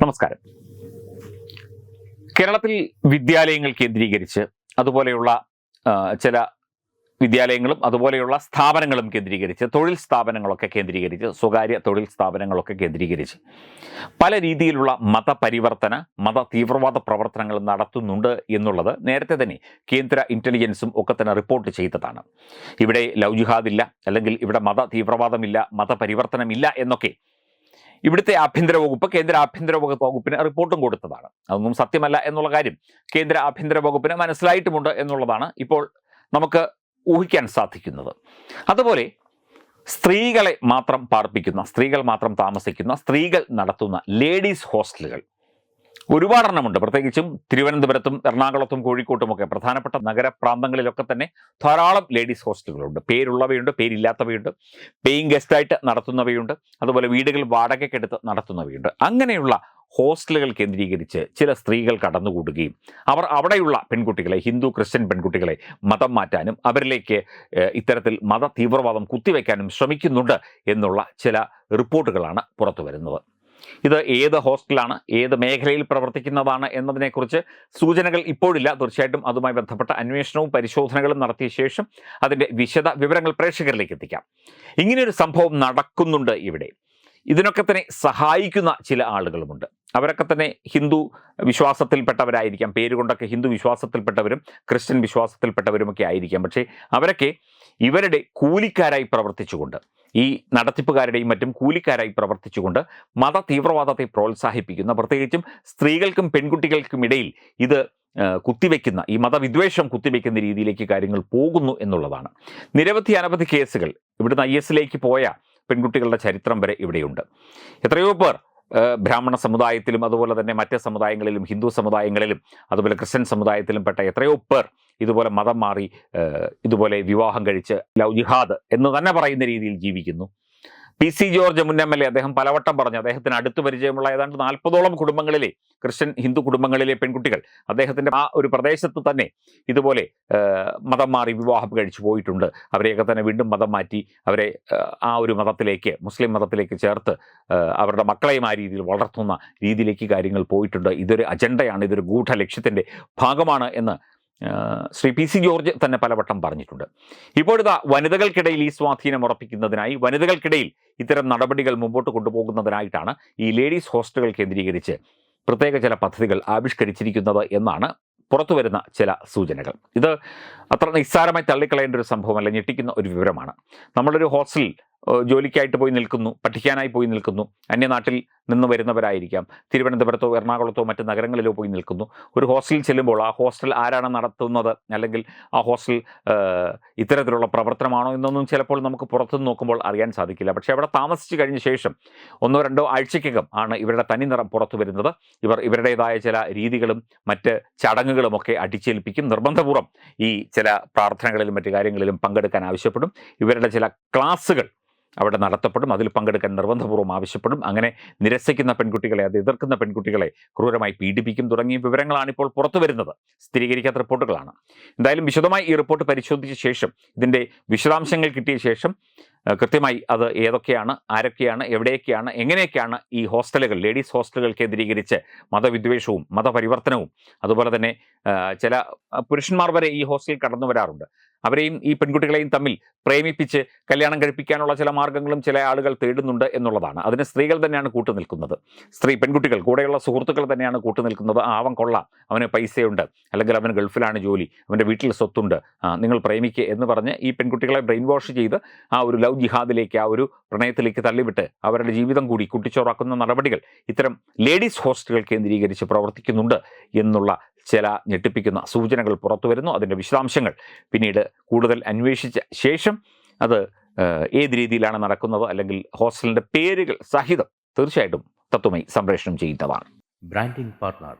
നമസ്കാരം. കേരളത്തിൽ വിദ്യാലയങ്ങൾ കേന്ദ്രീകരിച്ച് അതുപോലെയുള്ള ചില വിദ്യാലയങ്ങളും അതുപോലെയുള്ള സ്ഥാപനങ്ങളും കേന്ദ്രീകരിച്ച് തൊഴിൽ സ്ഥാപനങ്ങളൊക്കെ കേന്ദ്രീകരിച്ച് സ്വകാര്യ തൊഴിൽ സ്ഥാപനങ്ങളൊക്കെ കേന്ദ്രീകരിച്ച് പല രീതിയിലുള്ള മതപരിവർത്തന മത തീവ്രവാദ പ്രവർത്തനങ്ങൾ നടത്തുന്നുണ്ട് എന്നുള്ളത് നേരത്തെ തന്നെ കേന്ദ്ര ഇന്റലിജൻസും ഒക്കെ തന്നെ റിപ്പോർട്ട് ചെയ്തതാണ്. ഇവിടെ ലൗജിഹാദില്ല ജിഹാദ് അല്ലെങ്കിൽ ഇവിടെ മത തീവ്രവാദമില്ല മതപരിവർത്തനമില്ല എന്നൊക്കെ ഇവിടുത്തെ ആഭ്യന്തര വകുപ്പ് കേന്ദ്ര ആഭ്യന്തര വകുപ്പ് വകുപ്പിന് റിപ്പോർട്ടും കൊടുത്തതാണ്. അതൊന്നും സത്യമല്ല എന്നുള്ള കാര്യം. കേന്ദ്ര ആഭ്യന്തര വകുപ്പിന് മനസ്സിലായിട്ടുമുണ്ട് എന്നുള്ളതാണ് ഇപ്പോൾ നമുക്ക് ഊഹിക്കാൻ സാധിക്കുന്നത്. അതുപോലെ സ്ത്രീകളെ മാത്രം പാർപ്പിക്കുന്ന സ്ത്രീകൾ മാത്രം താമസിക്കുന്ന സ്ത്രീകൾ നടത്തുന്ന ലേഡീസ് ഹോസ്റ്റലുകൾ ഒരുപാടെണ്ണമുണ്ട്. പ്രത്യേകിച്ചും തിരുവനന്തപുരത്തും എറണാകുളത്തും കോഴിക്കോട്ടുമൊക്കെ. പ്രധാനപ്പെട്ട നഗരപ്രാന്തങ്ങളിലൊക്കെ തന്നെ ധാരാളം ലേഡീസ് ഹോസ്റ്റലുകളുണ്ട്. പേരുള്ളവയുണ്ട് പേരില്ലാത്തവയുണ്ട് പേയിങ് ഗസ്റ്റായിട്ട് നടത്തുന്നവയുണ്ട് അതുപോലെ വീടുകൾ വാടകയ്ക്കെടുത്ത് നടത്തുന്നവയുണ്ട്. അങ്ങനെയുള്ള ഹോസ്റ്റലുകൾ കേന്ദ്രീകരിച്ച് ചില സ്ത്രീകൾ കടന്നുകൂടുകയും അവർ അവിടെയുള്ള പെൺകുട്ടികളെ ഹിന്ദു ക്രിസ്ത്യൻ പെൺകുട്ടികളെ മതം മാറ്റാനും അവരിലേക്ക് ഇത്തരത്തിൽ മത തീവ്രവാദം കുത്തിവെക്കാനും ശ്രമിക്കുന്നുണ്ട് എന്നുള്ള ചില റിപ്പോർട്ടുകളാണ് പുറത്തു വരുന്നത് ഇത് ഏത് ഹോസ്റ്റലാണ് ഏത് മേഖലയിൽ പ്രവർത്തിക്കുന്നതാണ് എന്നതിനെക്കുറിച്ച് സൂചനകൾ ഇപ്പോഴില്ല. തീർച്ചയായിട്ടും അതുമായി ബന്ധപ്പെട്ട അന്വേഷണവും പരിശോധനകളും നടത്തിയ ശേഷം അതിന്റെ വിശദ വിവരങ്ങൾ പ്രേക്ഷകരിലേക്ക് എത്തിക്കാം. ഇങ്ങനെയൊരു സംഭവം നടക്കുന്നുണ്ട് ഇവിടെ. ഇതിനൊക്കെ തന്നെ സഹായിക്കുന്ന ചില ആളുകളുമുണ്ട്. അവരൊക്കെ തന്നെ ഹിന്ദു വിശ്വാസത്തിൽപ്പെട്ടവരായിരിക്കാം. പേരുകൊണ്ടൊക്കെ ഹിന്ദു വിശ്വാസത്തിൽപ്പെട്ടവരും ക്രിസ്ത്യൻ വിശ്വാസത്തിൽപ്പെട്ടവരുമൊക്കെ ആയിരിക്കാം. പക്ഷേ അവരൊക്കെ ഇവരുടെ കൂലിക്കാരായി പ്രവർത്തിച്ചുകൊണ്ട് ഈ നടത്തിപ്പുകാരുടെയും മറ്റും കൂലിക്കാരായി പ്രവർത്തിച്ചുകൊണ്ട് മത തീവ്രവാദത്തെ പ്രോത്സാഹിപ്പിക്കുന്ന പ്രത്യേകിച്ചും സ്ത്രീകൾക്കും പെൺകുട്ടികൾക്കും ഇടയിൽ ഇത് കുത്തിവെക്കുന്ന ഈ മതവിദ്വേഷം കുത്തിവെക്കുന്ന രീതിയിലേക്ക് കാര്യങ്ങൾ പോകുന്നു എന്നുള്ളതാണ്. നിരവധി അനവധി കേസുകൾ ഇവിടുന്ന് ഐ എസിലേക്ക് പോയ പെൺകുട്ടികളുടെ ചരിത്രം വരെ ഇവിടെയുണ്ട്. എത്രയോ പേർ ബ്രാഹ്മണ സമുദായത്തിലും അതുപോലെ തന്നെ മറ്റ് സമുദായങ്ങളിലും ഹിന്ദു സമുദായങ്ങളിലും അതുപോലെ ക്രിസ്ത്യൻ സമുദായത്തിലും പെട്ട എത്രയോ പേർ ഇതുപോലെ മതം മാറി ഇതുപോലെ വിവാഹം കഴിച്ച് ലവ് ജിഹാദ് എന്ന് തന്നെ പറയുന്ന രീതിയിൽ ജീവിക്കുന്നു. പി സി ജോർജ് മുൻ എം എൽ എ അദ്ദേഹം പലവട്ടം പറഞ്ഞു അദ്ദേഹത്തിന് അടുത്ത് പരിചയമുള്ള ഏതാണ്ട് നാൽപ്പതോളം കുടുംബങ്ങളിലെ ക്രിസ്ത്യൻ ഹിന്ദു കുടുംബങ്ങളിലെ പെൺകുട്ടികൾ അദ്ദേഹത്തിന്റെ ആ ഒരു പ്രദേശത്ത് തന്നെ ഇതുപോലെ മതം മാറി വിവാഹം കഴിച്ചു പോയിട്ടുണ്ട്. അവരെയൊക്കെ തന്നെ വീണ്ടും മതം മാറ്റി അവരെ ആ, ഒരു മതത്തിലേക്ക് മുസ്ലിം മതത്തിലേക്ക് ചേർത്ത് അവരുടെ മക്കളെയും ആ രീതിയിൽ വളർത്തുന്ന രീതിയിലേക്ക് കാര്യങ്ങൾ പോയിട്ടുണ്ട്. ഇതൊരു അജണ്ടയാണ് ഇതൊരു ഗൂഢ ലക്ഷ്യത്തിന്റെ ഭാഗമാണ് എന്ന് ശ്രീ പി സി ജോർജ് തന്നെ പലവട്ടം പറഞ്ഞിട്ടുണ്ട്. ഇപ്പോഴത്തെ വനിതകൾക്കിടയിൽ ഈ സ്വാധീനം ഉറപ്പിക്കുന്നതിനായി വനിതകൾക്കിടയിൽ ഇത്തരം നടപടികൾ മുമ്പോട്ട് കൊണ്ടുപോകുന്നതിനായിട്ടാണ് ഈ ലേഡീസ് ഹോസ്റ്റലുകൾ കേന്ദ്രീകരിച്ച് പ്രത്യേക ചില പദ്ധതികൾ ആവിഷ്കരിച്ചിരിക്കുന്നത് എന്നാണ് പുറത്തു വരുന്ന ചില സൂചനകൾ. ഇത് അത്ര നിസ്സാരമായി തള്ളിക്കളയേണ്ട ഒരു സംഭവമല്ല ഞെട്ടിക്കുന്ന ഒരു വിവരമാണ്. നമ്മളൊരു ഹോസ്റ്റലിൽ ജോലിക്കായിട്ട് പോയി നിൽക്കുന്നു പഠിക്കാനായി പോയി നിൽക്കുന്നു അന്യനാട്ടിൽ നിന്ന് വരുന്നവരായിരിക്കാം. തിരുവനന്തപുരത്തോ എറണാകുളത്തോ മറ്റ് നഗരങ്ങളിലോ പോയി നിൽക്കുന്നു. ഒരു ഹോസ്റ്റലിൽ ചെല്ലുമ്പോൾ ആ ഹോസ്റ്റൽ ആരാണ് നടത്തുന്നത്? അല്ലെങ്കിൽ ആ ഹോസ്റ്റൽ ഇത്തരത്തിലുള്ള പ്രവർത്തനമാണോ എന്നൊന്നും ചിലപ്പോൾ നമുക്ക് പുറത്തുനിന്ന് നോക്കുമ്പോൾ അറിയാൻ സാധിക്കില്ല. പക്ഷേ അവിടെ താമസിച്ചു കഴിഞ്ഞ ശേഷം ഒന്നോ രണ്ടോ ആഴ്ചയ്ക്കകം ആണ് ഇവരുടെ തനി നിറം പുറത്തു വരുന്നത്. ഇവർ ഇവരുടേതായ ചില രീതികളും മറ്റ് ചടങ്ങുകളുമൊക്കെ അടിച്ചേൽപ്പിക്കും. നിർബന്ധപൂർവം ഈ ചില പ്രാർത്ഥനകളിലും മറ്റു കാര്യങ്ങളിലും പങ്കെടുക്കാൻ ആവശ്യപ്പെടും. ഇവരുടെ ചില ക്ലാസ്സുകൾ അവിടെ നടത്തപ്പെടും. അതിൽ പങ്കെടുക്കാൻ നിർബന്ധപൂർവം ആവശ്യപ്പെടും. അങ്ങനെ നിരസിക്കുന്ന പെൺകുട്ടികളെ അത് എതിർക്കുന്ന പെൺകുട്ടികളെ ക്രൂരമായി പീഡിപ്പിക്കും തുടങ്ങിയ വിവരങ്ങളാണ് ഇപ്പോൾ പുറത്തു വരുന്നത്. സ്ഥിരീകരിക്കാത്ത റിപ്പോർട്ടുകളാണ്. എന്തായാലും വിശദമായി ഈ റിപ്പോർട്ട് പരിശോധിച്ച ശേഷം ഇതിന്റെ വിശദാംശങ്ങൾ കിട്ടിയ ശേഷം കൃത്യമായി അത് ഏതൊക്കെയാണ് ആരൊക്കെയാണ് എവിടെയൊക്കെയാണ് എങ്ങനെയൊക്കെയാണ് ഈ ഹോസ്റ്റലുകൾ ലേഡീസ് ഹോസ്റ്റലുകൾ കേന്ദ്രീകരിച്ച് മതവിദ്വേഷവും മതപരിവർത്തനവും അതുപോലെ തന്നെ ചില പുരുഷന്മാർ വരെ ഈ ഹോസ്റ്റലിൽ കടന്നു വരാറുണ്ട്. അവരെയും ഈ പെൺകുട്ടികളെയും തമ്മിൽ പ്രേമിപ്പിച്ച് കല്യാണം കഴിപ്പിക്കാനുള്ള ചില മാർഗങ്ങളും ചില ആളുകൾ തേടുന്നുണ്ട് എന്നുള്ളതാണ്. അതിന് സ്ത്രീകൾ തന്നെയാണ് കൂട്ടുനിൽക്കുന്നത്. സ്ത്രീ പെൺകുട്ടികൾ കൂടെയുള്ള സുഹൃത്തുക്കൾ തന്നെയാണ് കൂട്ടുനിൽക്കുന്നത്. നിൽക്കുന്നത് അവൻ കൊള്ളാം. അവന് പൈസയുണ്ട്. അല്ലെങ്കിൽ അവന് ഗൾഫിലാണ് ജോലി. അവന്റെ വീട്ടിൽ സ്വത്തുണ്ട്. നിങ്ങൾ പ്രേമിക്കുക എന്ന് പറഞ്ഞ് ഈ പെൺകുട്ടികളെ ബ്രെയിൻ വാഷ് ചെയ്ത് ആ ഒരു ലവ് ജിഹാദിലേക്ക് ആ ഒരു പ്രണയത്തിലേക്ക് തള്ളിവിട്ട് അവരുടെ ജീവിതം കൂടി കുട്ടിച്ചോറാക്കുന്ന നടപടികൾ ഇത്തരം ലേഡീസ് ഹോസ്റ്റലുകൾ കേന്ദ്രീകരിച്ച് പ്രവർത്തിക്കുന്നുണ്ട് എന്നുള്ള ചില ഞെട്ടിപ്പിക്കുന്ന സൂചനകൾ പുറത്തു വരുന്നു. അതിന്റെ വിശദാംശങ്ങൾ പിന്നീട് കൂടുതൽ അന്വേഷിച്ച ശേഷം അത് ഏത് രീതിയിലാണ് നടക്കുന്നത് അല്ലെങ്കിൽ ഹോസ്റ്റലിന്റെ പേരുകൾ സഹിതം തീർച്ചയായിട്ടും തത്വമായി സംപ്രേഷണം ചെയ്യുന്നതാണ് branding partner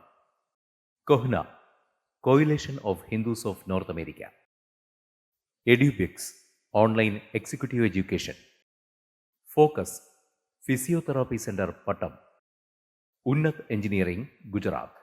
CoHNA coalition of Hindus of North America. EduBix online executive education. Focus physiotherapy centre Pattom. Unnat engineering America.